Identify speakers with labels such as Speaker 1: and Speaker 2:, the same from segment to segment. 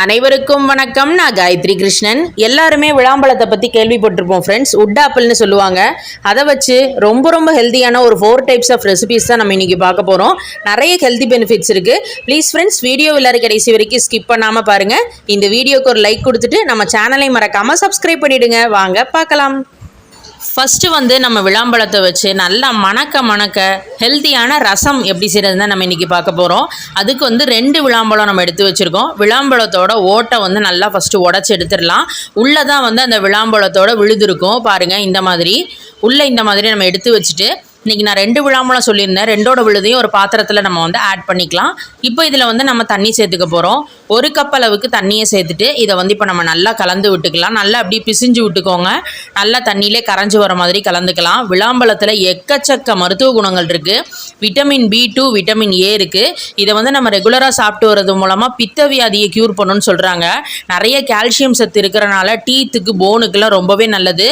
Speaker 1: அனைவருக்கும் வணக்கம். நான் காயத்ரி கிருஷ்ணன். எல்லாருமே விளாம்பழத்தை பற்றி கேள்விப்பட்டிருப்போம் ஃப்ரெண்ட்ஸ் உட் ஆப்பிள்னு சொல்லுவாங்க. அதை வச்சு ரொம்ப ரொம்ப ஹெல்த்தியான ஒரு ஃபோர் டைப்ஸ் ஆஃப் ரெசிபிஸ் தான் நம்ம இன்னைக்கு பார்க்க போகிறோம் நிறைய ஹெல்த்தி பெனிஃபிட்ஸ் இருக்குது ப்ளீஸ் ஃப்ரெண்ட்ஸ் வீடியோ எல்லாரும் கடைசி வரைக்கும் ஸ்கிப் பண்ணாமல் பாருங்கள் இந்த வீடியோக்கு ஒரு லைக் கொடுத்துட்டு நம்ம சேனலை மறக்காமல் சப்ஸ்கிரைப் பண்ணிவிடுங்க வாங்க பார்க்கலாம். ஃபஸ்ட்டு வந்து நம்ம விளாம்பழத்தை வச்சு நல்லா மணக்க மணக்க ஹெல்த்தியான ரசம் எப்படி செய்கிறதுன்னு நம்ம இன்றைக்கி பார்க்க போகிறோம் அதுக்கு வந்து ரெண்டு விளாம்பழம் நம்ம எடுத்து வச்சுருக்கோம். விளாம்பழத்தோட ஓட்டை வந்து நல்லா ஃபஸ்ட்டு உடச்சி எடுத்துடலாம். உள்ளே தான் வந்து அந்த விளாம்பழத்தோட விழுதுருக்கும் பாருங்கள் இந்த மாதிரி. உள்ளே இந்த மாதிரி நம்ம எடுத்து வச்சுட்டு இன்றைக்கி நான் ரெண்டு விழாமலாம் சொல்லியிருந்தேன். ரெண்டோட விழுதையும் ஒரு பாத்திரத்தில் நம்ம வந்து ஆட் பண்ணிக்கலாம். இப்போ இதில் வந்து நம்ம தண்ணி சேர்த்துக்க போகிறோம் ஒரு கப் அளவுக்கு தண்ணியை சேர்த்துட்டு இதை வந்து இப்போ நம்ம நல்லா கலந்து விட்டுக்கலாம். நல்லா அப்படியே பிசிஞ்சு விட்டுக்கோங்க. நல்லா தண்ணியிலே கரைஞ்சி வர மாதிரி கலந்துக்கலாம். விளாம்பழத்தில் எக்கச்சக்க மருத்துவ குணங்கள் இருக்குது vitamin B two vitamin A இருக்குது இதை வந்து நம்ம ரெகுலராக சாப்பிட்டு வர்றது மூலமாக பித்த வியாதியை க்யூர் பண்ணணும்னு சொல்கிறாங்க நிறைய கால்சியம் சத்து இருக்கிறனால டீத்துக்கு போனுக்கெல்லாம் ரொம்பவே நல்லது.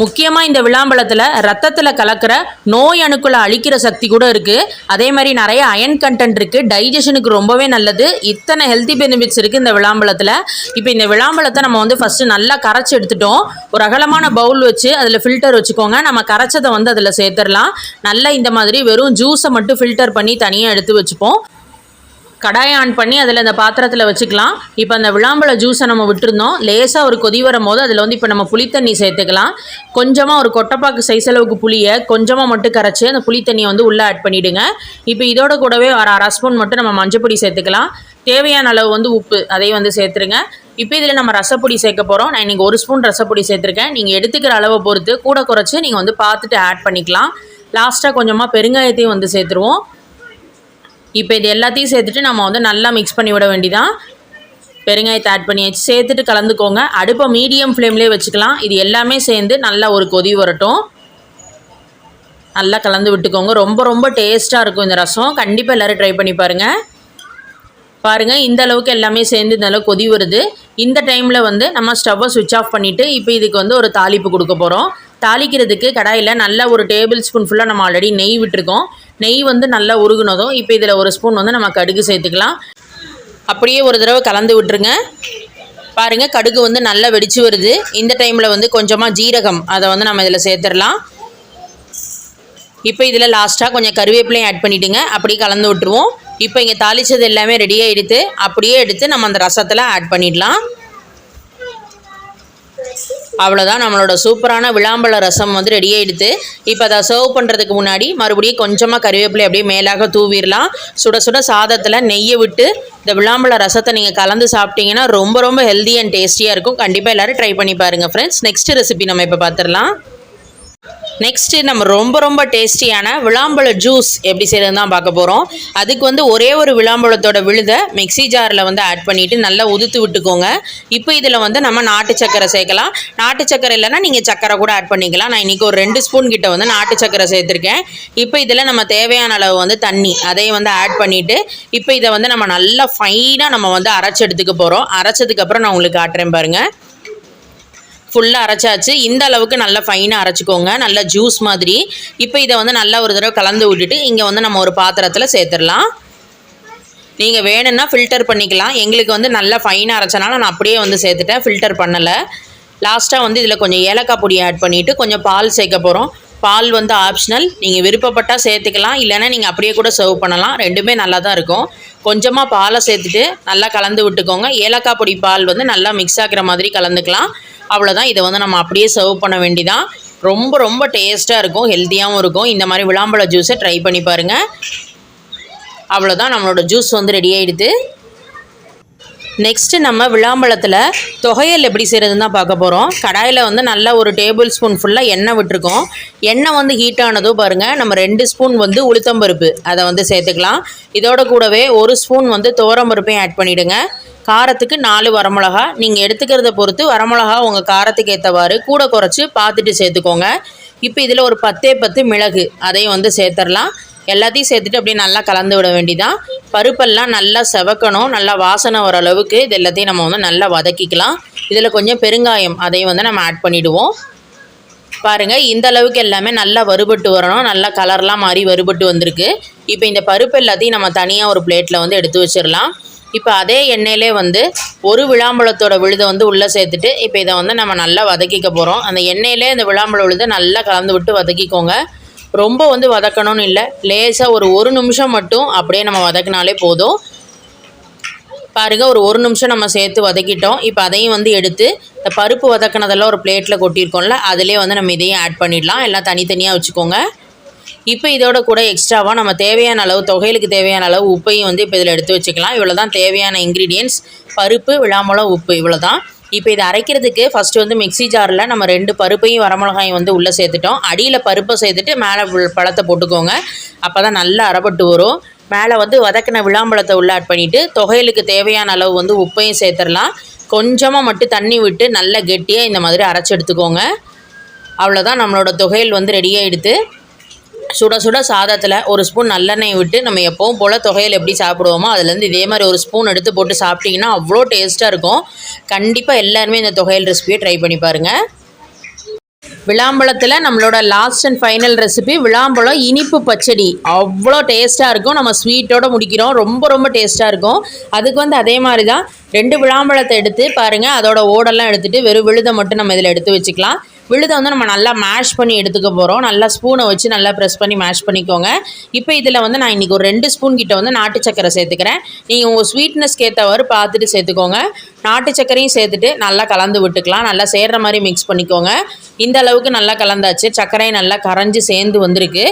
Speaker 1: முக்கியமாக இந்த விளாம்பழத்தில் ரத்தத்தில் கலக்கிற நோய் நோய் அணுக்களை அழிக்கிற சக்தி கூட இருக்குது அதே மாதிரி நிறைய அயன் கண்டென்ட் இருக்குது டைஜஷனுக்கு ரொம்பவே நல்லது. இத்தனை ஹெல்த்தி பெனிஃபிட்ஸ் இருக்குது இந்த விளாம்பழத்தில். இப்போ இந்த விளாம்பழத்தை நம்ம வந்து ஃபஸ்ட்டு நல்லா கரைச்சி எடுத்துட்டோம். ஒரு அகலமான பவுல் வச்சு அதில் ஃபில்டர் வச்சுக்கோங்க. நம்ம கரைச்சதை வந்து அதில் சேர்த்துடலாம். நல்லா இந்த மாதிரி வெறும் ஜூஸை மட்டும் ஃபில்டர் பண்ணி தனியாக எடுத்து வச்சுப்போம். கடாயை ஆன் பண்ணி அதில் அந்த பாத்திரத்தில் வச்சுக்கலாம். இப்போ அந்த விளாம்பழ ஜூஸை நம்ம விட்டுருந்தோம். லேசாக ஒரு கொதி வரும் போது அதில் வந்து இப்போ நம்ம புளித்தண்ணி சேர்த்துக்கலாம். கொஞ்சமாக ஒரு கொட்டைப்பாக்கு சைஸ் அளவுக்கு புளியை கொஞ்சமாக மட்டும் கரைச்சி அந்த புளித்தண்ணியை வந்து உள்ளே ஆட் பண்ணிவிடுங்க இப்போ இதோட கூடவே ஒரு அரை ஸ்பூன் மட்டும் நம்ம மஞ்சப்பொடி சேர்த்துக்கலாம். தேவையான அளவு வந்து உப்பு அதையும் வந்து சேர்த்துருங்க. இப்போ இதில் நம்ம ரசப்பொடி சேர்க்க போகிறோம் நான் இன்றைக்கி ஒரு ஸ்பூன் ரசப்பொடி சேர்த்துருக்கேன். நீங்கள் எடுத்துக்கிற அளவை பொறுத்து கூட குறைச்சி நீங்கள் வந்து பார்த்துட்டு ஆட் பண்ணிக்கலாம். லாஸ்ட்டாக கொஞ்சமாக பெருங்காயத்தையும் வந்து சேர்த்துருவோம். இப்போ இது எல்லாத்தையும் சேர்த்துட்டு நம்ம வந்து நல்லா மிக்ஸ் பண்ணி விட வேண்டிதான். பெருங்காயத்தை ஆட் பண்ணியாச்சு சேர்த்துட்டு கலந்துக்கோங்க. அடுப்பை மீடியம் ஃப்ளேம்லேயே வச்சுக்கலாம். இது எல்லாமே சேர்ந்து நல்லா ஒரு கொதி வரட்டும். நல்லா கலந்து விட்டுக்கோங்க. ரொம்ப ரொம்ப டேஸ்ட்டாக இருக்கும் இந்த ரசம். கண்டிப்பாக எல்லோரும் ட்ரை பண்ணி பாருங்கள் பாருங்கள் இந்த அளவுக்கு எல்லாமே சேர்ந்து இந்த அளவுக்கு கொதி வருது. இந்த டைமில் வந்து நம்ம ஸ்டவ்வை சுவிட்ச் ஆஃப் பண்ணிவிட்டு இப்போ இதுக்கு வந்து ஒரு தாளிப்பு கொடுக்க போகிறோம் தாளிக்கிறதுக்கு கடாயில் நல்ல ஒரு டேபிள் ஸ்பூன் ஃபுல்லாக நம்ம ஆல்ரெடி நெய் விட்டுருக்கோம். நெய் வந்து நல்லா உருகுனதும் இப்போ இதில் ஒரு ஸ்பூன் வந்து நம்ம கடுகு சேர்த்துக்கலாம். அப்படியே ஒரு தடவை கலந்து விட்டுருங்க. பாருங்கள் கடுகு வந்து நல்லா வெடிச்சு வருது. இந்த டைமில் வந்து கொஞ்சமாக ஜீரகம் அதை வந்து நம்ம இதில் சேர்த்துடலாம். இப்போ இதில் லாஸ்ட்டாக கொஞ்சம் கருவேப்பிலையும் ஆட் பண்ணிவிடுங்க அப்படியே கலந்து விட்டுருவோம். இப்போ இங்கே தாளித்தது எல்லாமே ரெடியாக எடுத்து அப்படியே எடுத்து நம்ம அந்த ரசத்தில் ஆட் பண்ணிடலாம். அவ்வளோதான் நம்மளோட சூப்பரான விளாம்பழ ரசம் வந்து ரெடி ஆகிடுது இப்போ அதை சர்வ் பண்ணுறதுக்கு முன்னாடி மறுபடியும் கொஞ்சமாக கருவேப்பிலை அப்படியே மேலாக தூவிடலாம். சுட சுட சாதத்தில் நெய்யை விட்டு இந்த விளாம்பழ ரசத்தை நீங்கள் கலந்து சாப்பிட்டீங்கன்னா ரொம்ப ரொம்ப ஹெல்தி அண்ட் டேஸ்டியாக இருக்கும். கண்டிப்பாக எல்லோரும் ட்ரை பண்ணி பாருங்கள் ஃப்ரெண்ட்ஸ் நெக்ஸ்ட் ரெசிபி நம்ம இப்போ பார்த்துடலாம் நெக்ஸ்ட்டு நம்ம ரொம்ப ரொம்ப டேஸ்டியான விளாம்பழ ஜூஸ் எப்படி செய்கிறது தான் பார்க்க போகிறோம் அதுக்கு வந்து ஒரே ஒரு விளாம்பழத்தோட விழுதை மிக்ஸி ஜாரில் வந்து ஆட் பண்ணிவிட்டு நல்லா உதுத்து விட்டுக்கோங்க. இப்போ இதில் வந்து நம்ம நாட்டு சக்கரை சேர்க்கலாம். நாட்டு சக்கரை இல்லைன்னா நீங்கள் சக்கரை கூட ஆட் பண்ணிக்கலாம். நான் இன்றைக்கி ஒரு ரெண்டு ஸ்பூன் கிட்ட வந்து நாட்டு சக்கரை சேர்த்துருக்கேன். இப்போ இதில் நம்ம தேவையான அளவு வந்து தண்ணி அதையும் வந்து ஆட் பண்ணிவிட்டு இப்போ இதை வந்து நம்ம நல்லா ஃபைனாக நம்ம வந்து அரைச்சி எடுத்துக்க போகிறோம் அரைச்சதுக்கப்புறம் நான் உங்களுக்கு காட்டுறேன் பாருங்கள் ஃபுல்லாக அரைச்சாச்சு. இந்த அளவுக்கு நல்லா ஃபைனாக அரைச்சிக்கோங்க. நல்லா ஜூஸ் மாதிரி. இப்போ இதை வந்து நல்லா ஒரு தடவை கலந்து விட்டுட்டு இங்கே வந்து நம்ம ஒரு பாத்திரத்தில் சேர்த்துடலாம். நீங்கள் வேணும்னா ஃபில்டர் பண்ணிக்கலாம். எங்களுக்கு வந்து நல்லா ஃபைனாக அரைச்சனால நான் அப்படியே வந்து சேர்த்துட்டேன். ஃபில்டர் பண்ணலை. லாஸ்ட்டாக வந்து இதில் கொஞ்சம் ஏலக்காய் பொடி ஆட் பண்ணிவிட்டு கொஞ்சம் பால் சேர்க்க போகிறோம் பால் வந்து ஆப்ஷனல் நீங்கள் விருப்பப்பட்டால் சேர்த்துக்கலாம். இல்லைன்னா நீங்கள் அப்படியே கூட சர்வ் பண்ணலாம். ரெண்டுமே நல்லா தான் இருக்கும். கொஞ்சமாக பாலை சேர்த்துட்டு நல்லா கலந்து விட்டுக்கோங்க. ஏலக்காய் பொடி பால் வந்து நல்லா மிக்ஸ் ஆகிற மாதிரி கலந்துக்கலாம். அவ்வளோதான் இதை வந்து நம்ம அப்படியே சர்வ் பண்ண வேண்டிதான். ரொம்ப ரொம்ப டேஸ்ட்டாக இருக்கும். ஹெல்த்தியாகவும் இருக்கும். இந்த மாதிரி விளாம்பழ ஜூஸை ட்ரை பண்ணி பாருங்கள் அவ்வளோதான் நம்மளோட ஜூஸ் வந்து ரெடி ஆகிடுது நெக்ஸ்ட்டு நம்ம விளாம்பழத்தில் தொகையல் எப்படி செய்கிறதுன்னு தான் பார்க்க போகிறோம் கடாயில் வந்து நல்லா ஒரு டேபிள் ஸ்பூன் ஃபுல்லாக எண்ணெய் விட்டுருக்கோம். எண்ணெய் வந்து ஹீட் ஆனதும் பாருங்கள் நம்ம ரெண்டு ஸ்பூன் வந்து உளுத்தம்பருப்பு அதை வந்து சேர்த்துக்கலாம். இதோட கூடவே ஒரு ஸ்பூன் வந்து துவரம்பருப்பையும் ஆட் பண்ணிவிடுங்க காரத்துக்கு நாலு வரமிளகா. நீங்கள் எடுத்துக்கிறத பொறுத்து வரமிளகா உங்கள் காரத்துக்கு ஏற்றவாறு கூட குறைச்சி பார்த்துட்டு சேர்த்துக்கோங்க. இப்போ இதில் ஒரு பத்தே பத்து மிளகு அதையும் வந்து சேர்த்துடலாம் எல்லாத்தையும் சேர்த்துட்டு அப்படியே நல்லா கலந்து விட வேண்டிதான். பருப்பெல்லாம் நல்லா செவக்கணும். நல்லா வாசனை வர அளவுக்கு இது எல்லாத்தையும் நம்ம வந்து நல்லா வதக்கிக்கலாம். இதில் கொஞ்சம் பெருங்காயம் அதையும் வந்து நம்ம ஆட் பண்ணிவிடுவோம் பாருங்கள் இந்த அளவுக்கு எல்லாமே நல்லா வறுபட்டு வரணும். நல்லா கலர்லாம் மாறி வறுபட்டு வந்திருக்கு. இப்போ இந்த பருப்பு எல்லாத்தையும் நம்ம தனியாக ஒரு பிளேட்டில் வந்து எடுத்து வச்சிடலாம். இப்போ அதே எண்ணெயிலே வந்து ஒரு விழாம்பழத்தோட விழுதை வந்து உள்ளே சேர்த்துட்டு இப்போ இதை வந்து நம்ம நல்லா வதக்கிக்க போகிறோம் அந்த எண்ணெயிலே அந்த விழாம்பழ விழுதை நல்லா கலந்து விட்டு வதக்கிக்கோங்க. ரொம்ப வந்து வதக்கணும்னு இல்லை. லேசாக ஒரு ஒரு நிமிஷம் மட்டும் அப்படியே நம்ம வதக்கினாலே போதும். பாருங்கள் ஒரு ஒரு நிமிஷம் நம்ம சேர்த்து வதக்கிட்டோம். இப்போ அதையும் வந்து எடுத்து இந்த பருப்பு வதக்கினதெல்லாம் ஒரு பிளேட்டில் கொட்டியிருக்கோம்ல அதிலே வந்து நம்ம இதையும் ஆட் பண்ணிடலாம். எல்லாம் தனித்தனியாக வச்சுக்கோங்க. இப்போ இதோட கூட எக்ஸ்ட்ராவாக நம்ம தேவையான அளவு தொகையிலுக்கு தேவையான அளவு உப்பையும் வந்து இப்போ இதில் எடுத்து வச்சுக்கலாம். இவ்வளோ தான் தேவையான இன்க்ரீடியன்ஸ் பருப்பு விழாமலம் உப்பு இவ்வளோ தான் இப்போ இதை அரைக்கிறதுக்கு ஃபஸ்ட்டு வந்து மிக்ஸி ஜாரில் நம்ம ரெண்டு பருப்பையும் வரமிளகாயும் வந்து உள்ளே சேர்த்துட்டோம். அடியில் பருப்பை சேர்த்துட்டு மேலே பழத்தை போட்டுக்கோங்க. அப்போ தான் நல்லா அரைப்பட்டு வரும். மேலே வந்து வதக்கின விளாம்பழத்தை உள்ள ஆட் பண்ணிவிட்டு தொகையிலுக்கு தேவையான அளவு வந்து உப்பையும் சேர்த்துடலாம். கொஞ்சமாக மட்டும் தண்ணி விட்டு நல்லா கெட்டியாக இந்த மாதிரி அரைச்சி எடுத்துக்கோங்க. அவ்வளோதான் நம்மளோட தொகையல் வந்து ரெடியாகிடுது சுட சுட சாதத்தில் ஒரு ஸ்பூன் நல்லெண்ணெய் விட்டு நம்ம எப்போவும் போல் தொகையில் எப்படி சாப்பிடுவோமோ அதுலேருந்து இதே மாதிரி ஒரு ஸ்பூன் எடுத்து போட்டு சாப்பிட்டிங்கன்னா அவ்வளோ டேஸ்ட்டாக இருக்கும். கண்டிப்பாக எல்லாருமே இந்த தொகையில் ரெசிபியை ட்ரை பண்ணி பாருங்கள் விளாம்பழத்தில் நம்மளோட லாஸ்ட் அண்ட் ஃபைனல் ரெசிபி விளாம்பழம் இனிப்பு பச்சடி. அவ்வளோ டேஸ்ட்டாக இருக்கும். நம்ம ஸ்வீட்டோடு முடிக்கிறோம். ரொம்ப ரொம்ப டேஸ்ட்டாக இருக்கும். அதுக்கு வந்து அதே மாதிரி தான் ரெண்டு விளாம்பழத்தை எடுத்து பாருங்கள் அதோட ஓடெல்லாம் எடுத்துகிட்டு வெறும் விழுதை மட்டும் நம்ம இதில் எடுத்து வச்சுக்கலாம். விழுதை வந்து நம்ம நல்லா மேஷ் பண்ணி எடுத்துக்க போகிறோம் நல்லா ஸ்பூனை வச்சு நல்லா ப்ரெஸ் பண்ணி மேஷ் பண்ணிக்கோங்க. இப்போ இதில் வந்து நான் இன்றைக்கி ஒரு ரெண்டு ஸ்பூன் கிட்ட வந்து நாட்டு சக்கரை சேர்த்துக்கிறேன். நீங்கள் உங்கள் ஸ்வீட்னஸ்க்கு ஏற்றவாறு பார்த்துட்டு சேர்த்துக்கோங்க. நாட்டு சக்கரையும் சேர்த்துட்டு நல்லா கலந்து விட்டுக்கலாம். நல்லா சேர்கிற மாதிரி மிக்ஸ் பண்ணிக்கோங்க. இந்த அளவுக்கு நல்லா கலந்தாச்சு. சர்க்கரையும் நல்லா கரைஞ்சி சேர்ந்து வந்திருக்கு.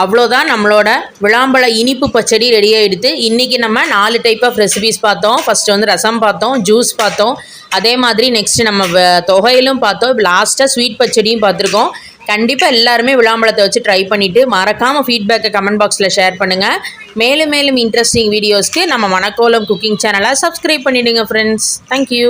Speaker 1: அவ்வளோதான் நம்மளோட விளாம்பழ இனிப்பு பச்சடி ரெடி ஆகிடுது இன்றைக்கி நம்ம நாலு டைப் ஆஃப் ரெசிபிஸ் பார்த்தோம். ஃபஸ்ட்டு வந்து ரசம் பார்த்தோம் ஜூஸ் பார்த்தோம். அதே மாதிரி நெக்ஸ்ட்டு நம்ம தொகையிலும் பார்த்தோம். லாஸ்ட்டாக ஸ்வீட் பச்சடியும் பார்த்துருக்கோம். கண்டிப்பாக எல்லாருமே விளாம்பழத்தை வச்சு ட்ரை பண்ணிவிட்டு மறக்காமல் ஃபீட்பேக்கை கமெண்ட் பாக்ஸில் ஷேர் பண்ணுங்கள் மேலும் மேலும் இன்ட்ரெஸ்டிங் வீடியோஸ்க்கு நம்ம மணக்கோலம் குக்கிங் சேனலை சப்ஸ்கிரைப் பண்ணிவிடுங்க ஃப்ரெண்ட்ஸ் தேங்க்யூ